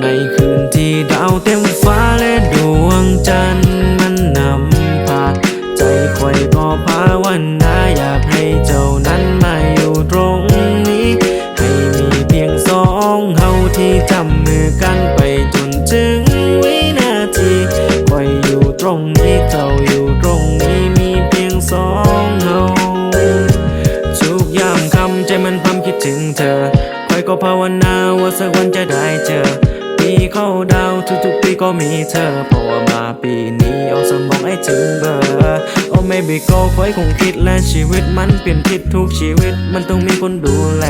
ในคืนที่ดาวเต สักวันจะได้เจอ ปีเข้าดาวทุกๆปีก็มีเธอเพราะว่ามาปีนี้เอาสมองไอ้ถึงเบอร์โอ้ไม่บีโก้คอยคงคิดและชีวิตมันเปลี่ยนทิศทุกชีวิตมันต้องมีคนดูแล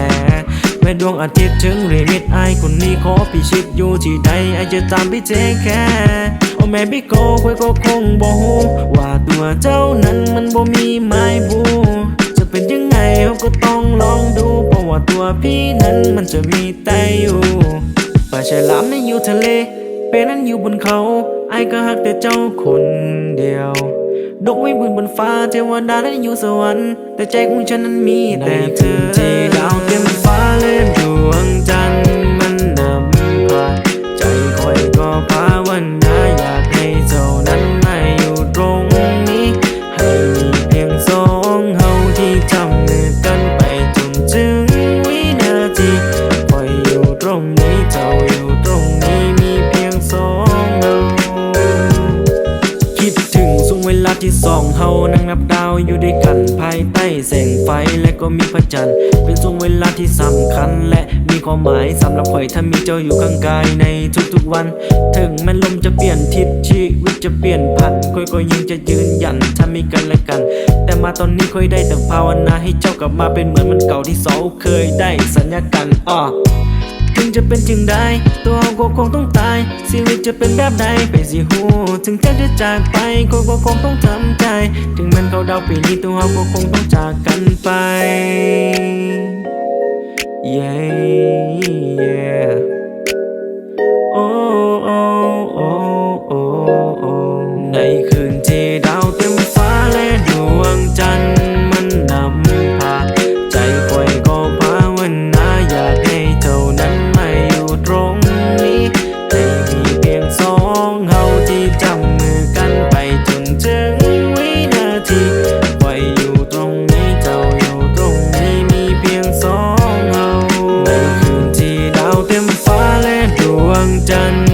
แม้ดวงอาทิตย์ถึงริมิตไอคนนี้ขอพิชิตอยู่ที่ใดไอจะตามพี่เทคแค่โอ้แม่พี่โก้คอยก็คงบ่กว่าตัวเจ้านั้นมันบ่มีไม้บู เป็นยังไงเขาก็ต้องลองดู เพราะว่าตัวพี่นั้นมันจะมีแต่อยู่ปลาฉลามในอยู่ทะเล เป็นนั้นอยู่บนเขาไอ้ก็หักแต่เจ้าคนเดียว ดกไว้บนบนฟ้าเทวดานั้นอยู่สวรรค์ แต่ใจของฉันนั้นมีแต่เธอที่ดาวเต็มฟ้าและดวงจันทร์ เจ้าอยู่ตรงนี้มีเพียงสองเฮาคิดถึงช่วงเวลาที่สองเฮานั่งนับดาวอยู่ด้วยกันภายใต้แสงไฟและก็มีพระจันทร์เป็นช่วงเวลาที่สำคัญและมีความหมายสำหรับข่อยถ้ามีเจ้าอยู่ข้างกายในทุกๆวัน ถึงแม้ลมจะเปลี่ยนทิศชีวิตจะเปลี่ยนพันค่อยก็ยังจะยืนยันถ้ามีกันและกัน แต่มาตอนนี้ค่อยได้แต่ภาวนาให้เจ้ากลับมาเป็นเหมือนมันเก่าที่เสาเคยได้สัญญากันอ้อ ถึงจะเป็นจึงได้ตัวก็คงต้องตาย ชีวิตจะเป็นแบบใดไปสิหูถึงแค่จะจากไปก็ก็คงต้องทำใจ ถึงมันเขาเดาปีนี้ตัวก็คงต้องจากกันไป yeah yeah ดว